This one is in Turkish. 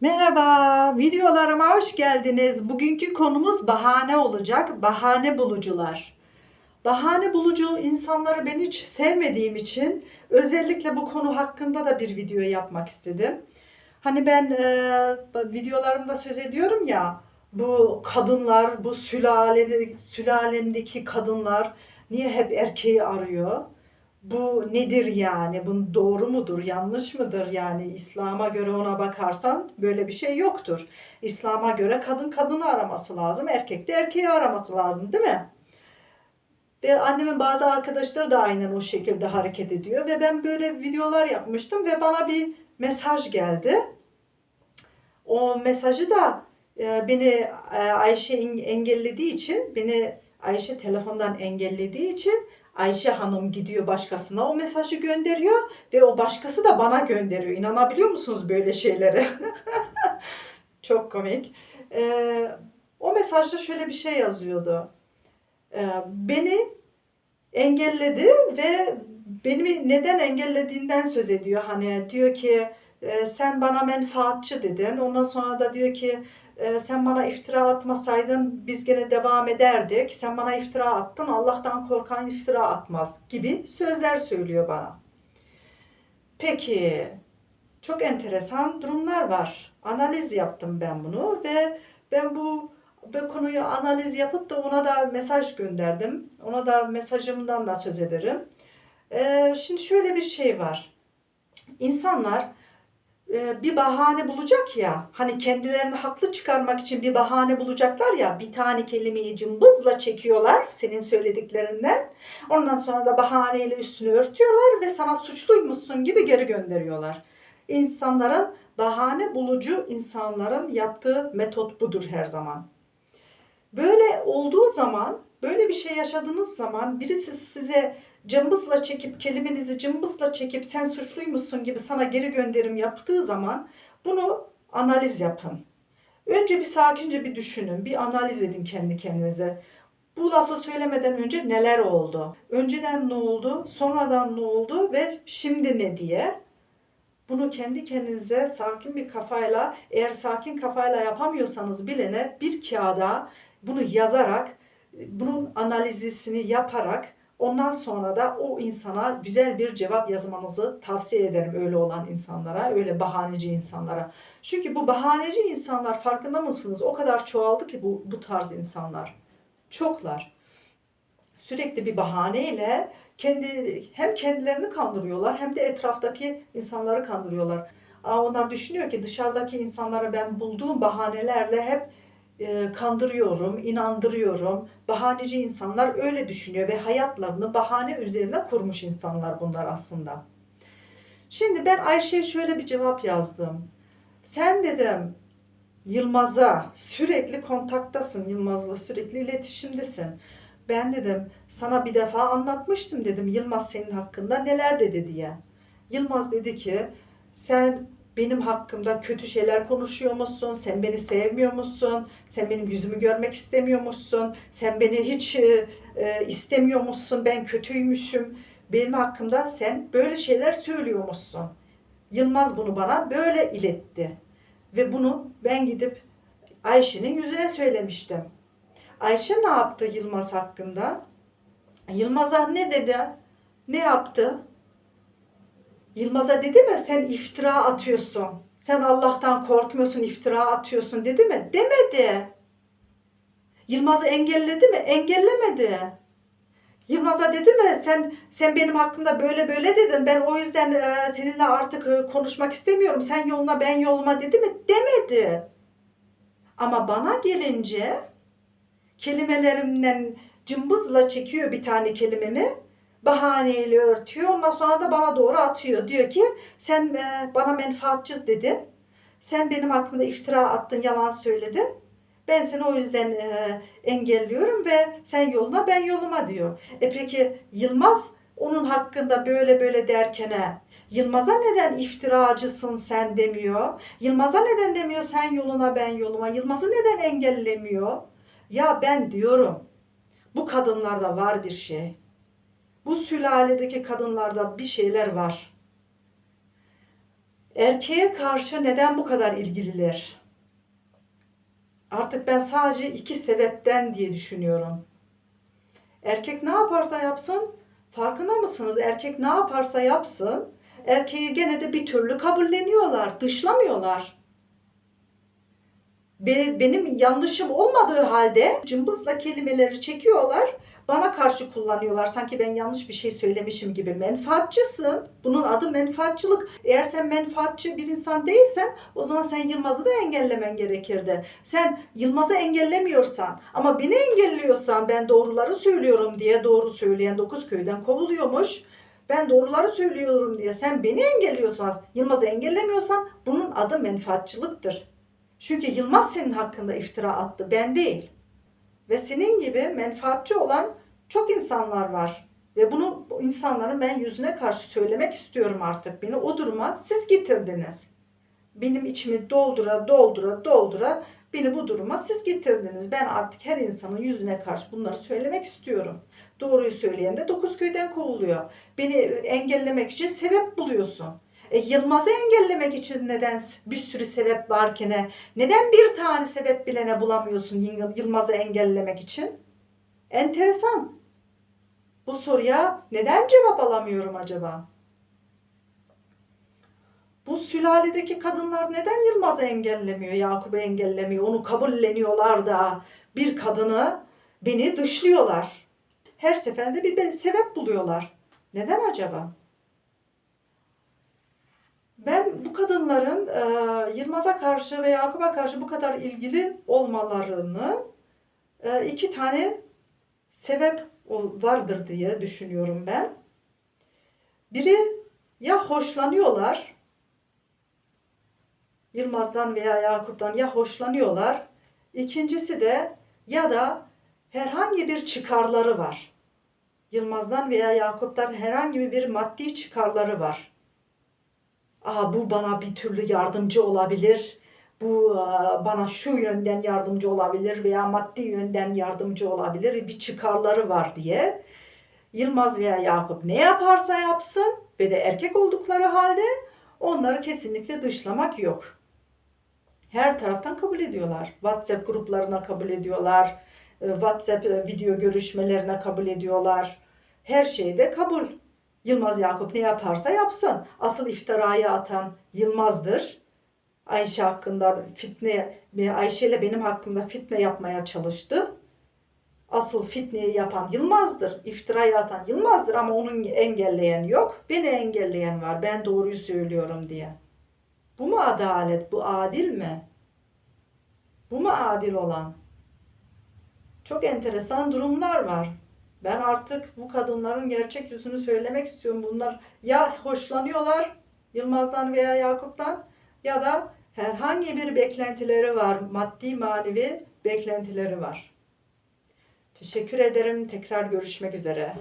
Merhaba, videolarıma hoş geldiniz. Bugünkü konumuz bahane olacak. Bahane bulucular. Bahane bulucu insanları ben hiç sevmediğim için özellikle bu konu hakkında da bir video yapmak istedim. Hani ben e, videolarımda söz ediyorum ya, bu kadınlar, bu sülale, sülalemdeki kadınlar niye hep erkeği arıyor? Bu nedir yani? Bu doğru mudur, yanlış mıdır yani? İslam'a göre ona bakarsan böyle bir şey yoktur. İslam'a göre kadın kadını araması lazım, erkek de erkeği araması lazım, değil mi? Ve annemin bazı arkadaşları da aynen o şekilde hareket ediyor ve ben böyle videolar yapmıştım ve bana bir mesaj geldi. O mesajı da e, beni e, Ayşe en- engellediği için, beni Ayşe telefondan engellediği için Ayşe Hanım gidiyor başkasına o mesajı gönderiyor ve o başkası da bana gönderiyor. İnanabiliyor musunuz böyle şeylere? Çok komik. Ee, o mesajda şöyle bir şey yazıyordu. Ee, beni engelledi ve beni neden engellediğinden söz ediyor. Hani diyor ki e, sen bana menfaatçi dedin. Ondan sonra da diyor ki e, sen bana iftira atmasaydın biz gene devam ederdik. Sen bana iftira attın. Allah'tan korkan iftira atmaz gibi sözler söylüyor bana. Peki çok enteresan durumlar var. Analiz yaptım ben bunu ve ben bu bu konuyu analiz yapıp da ona da mesaj gönderdim. Ona da mesajımdan da söz ederim. Ee, şimdi şöyle bir şey var. İnsanlar bir bahane bulacak ya, hani kendilerini haklı çıkarmak için bir bahane bulacaklar ya, bir tane kelimeyi cımbızla çekiyorlar senin söylediklerinden. Ondan sonra da bahaneyle üstünü örtüyorlar ve sana suçluymuşsun gibi geri gönderiyorlar. İnsanların bahane bulucu insanların yaptığı metot budur her zaman. Böyle olduğu zaman, böyle bir şey yaşadığınız zaman birisi size cımbızla çekip kelimenizi cımbızla çekip sen suçluymuşsun gibi sana geri gönderim yaptığı zaman bunu analiz yapın. Önce bir sakince bir düşünün, bir analiz edin kendi kendinize. Bu lafı söylemeden önce neler oldu? Önceden ne oldu? Sonradan ne oldu? Ve şimdi ne diye? Bunu kendi kendinize sakin bir kafayla, eğer sakin kafayla yapamıyorsanız bilene bir kağıda bunu yazarak, bunun analizini yaparak ondan sonra da o insana güzel bir cevap yazmanızı tavsiye ederim öyle olan insanlara, öyle bahaneci insanlara. Çünkü bu bahaneci insanlar farkında mısınız? O kadar çoğaldı ki bu, bu tarz insanlar. Çoklar. Sürekli bir bahaneyle kendi hem kendilerini kandırıyorlar hem de etraftaki insanları kandırıyorlar. Aa, onlar düşünüyor ki dışarıdaki insanlara ben bulduğum bahanelerle hep e, kandırıyorum, inandırıyorum. Bahaneci insanlar öyle düşünüyor ve hayatlarını bahane üzerine kurmuş insanlar bunlar aslında. Şimdi ben Ayşe'ye şöyle bir cevap yazdım. Sen dedim Yılmaz'a sürekli kontaktasın, Yılmaz'la sürekli iletişimdesin. Ben dedim sana bir defa anlatmıştım dedim Yılmaz senin hakkında neler dedi diye. Yılmaz dedi ki sen benim hakkımda kötü şeyler konuşuyormuşsun, sen beni sevmiyormuşsun, sen benim yüzümü görmek istemiyormuşsun, sen beni hiç e, e, istemiyormuşsun, ben kötüymüşüm. Benim hakkımda sen böyle şeyler söylüyormuşsun. Yılmaz bunu bana böyle iletti. Ve bunu ben gidip Ayşe'nin yüzüne söylemiştim. Ayşe ne yaptı Yılmaz hakkında? Yılmaz'a ne dedi? Ne yaptı? Yılmaz'a dedi mi sen iftira atıyorsun. Sen Allah'tan korkmuyorsun, iftira atıyorsun dedi mi? Demedi. Yılmaz'ı engelledi mi? Engellemedi. Yılmaz'a dedi mi sen sen benim hakkımda böyle böyle dedin. Ben o yüzden e, seninle artık e, konuşmak istemiyorum. Sen yoluna ben yoluma dedi mi? Demedi. Ama bana gelince kelimelerimden cımbızla çekiyor bir tane kelimemi bahaneyle örtüyor. Ondan sonra da bana doğru atıyor. Diyor ki sen e, bana menfaatçı dedin. Sen benim hakkımda iftira attın, yalan söyledin. Ben seni o yüzden e, engelliyorum ve sen yoluna ben yoluma diyor. E peki Yılmaz onun hakkında böyle böyle derkene Yılmaz'a neden iftiracısın sen demiyor? Yılmaz'a neden demiyor sen yoluna ben yoluma? Yılmaz'ı neden engellemiyor? Ya ben diyorum bu kadınlarda var bir şey. Bu sülaledeki kadınlarda bir şeyler var. Erkeğe karşı neden bu kadar ilgililer? Artık ben sadece iki sebepten diye düşünüyorum. Erkek ne yaparsa yapsın, farkında mısınız? Erkek ne yaparsa yapsın, erkeği gene de bir türlü kabulleniyorlar, dışlamıyorlar. Be- Benim yanlışım olmadığı halde cımbızla kelimeleri çekiyorlar, bana karşı kullanıyorlar. Sanki ben yanlış bir şey söylemişim gibi. Menfaatçısın. Bunun adı menfaatçılık. Eğer sen menfaatçı bir insan değilsen o zaman sen Yılmaz'ı da engellemen gerekirdi. Sen Yılmaz'ı engellemiyorsan ama beni engelliyorsan ben doğruları söylüyorum diye doğru söyleyen dokuz köyden kovuluyormuş. Ben doğruları söylüyorum diye sen beni engelliyorsan, Yılmaz'ı engellemiyorsan bunun adı menfaatçılıktır. Çünkü Yılmaz senin hakkında iftira attı, ben değil. Ve senin gibi menfaatçi olan çok insanlar var. Ve bunu bu insanların ben yüzüne karşı söylemek istiyorum artık. Beni o duruma siz getirdiniz. Benim içimi doldura doldura doldura beni bu duruma siz getirdiniz. Ben artık her insanın yüzüne karşı bunları söylemek istiyorum. Doğruyu söyleyen de dokuz köyden kovuluyor. Beni engellemek için sebep buluyorsun. E, Yılmaz'ı engellemek için neden bir sürü sebep varken neden bir tane sebep bilene bulamıyorsun Yıl- Yılmaz'ı engellemek için? Enteresan. Bu soruya neden cevap alamıyorum acaba? Bu sülaledeki kadınlar neden Yılmaz'ı engellemiyor, Yakup'u engellemiyor, onu kabulleniyorlar da bir kadını beni dışlıyorlar. Her seferinde bir sebep buluyorlar. Neden acaba? Ben bu kadınların e, Yılmaz'a karşı ve Yakup'a karşı bu kadar ilgili olmalarını e, iki tane sebep vardır diye düşünüyorum ben. Biri ya hoşlanıyorlar Yılmaz'dan veya Yakup'tan ya hoşlanıyorlar. İkincisi de ya da herhangi bir çıkarları var. Yılmaz'dan veya Yakup'tan herhangi bir maddi çıkarları var. Bu bana bir türlü yardımcı olabilir. Bu bana şu yönden yardımcı olabilir veya maddi yönden yardımcı olabilir. Bir çıkarları var diye. Yılmaz veya Yakup ne yaparsa yapsın ve de erkek oldukları halde onları kesinlikle dışlamak yok. Her taraftan kabul ediyorlar. WhatsApp gruplarına kabul ediyorlar. e, WhatsApp e, video görüşmelerine kabul ediyorlar. Her şeyde kabul. Yılmaz Yakup ne yaparsa yapsın. Asıl iftirayı atan Yılmaz'dır. Ayşe hakkında fitne, Ayşe ile benim hakkımda fitne yapmaya çalıştı. Asıl fitneyi yapan Yılmaz'dır. İftirayı atan Yılmaz'dır ama onun engelleyen yok. Beni engelleyen var. Ben doğruyu söylüyorum diye. Bu mu adalet? Bu adil mi? Bu mu adil olan? Çok enteresan durumlar var. Ben artık bu kadınların gerçek yüzünü söylemek istiyorum. Bunlar ya hoşlanıyorlar Yılmaz'dan veya Yakup'tan ya da herhangi bir beklentileri var. Maddi manevi beklentileri var. Teşekkür ederim. Tekrar görüşmek üzere.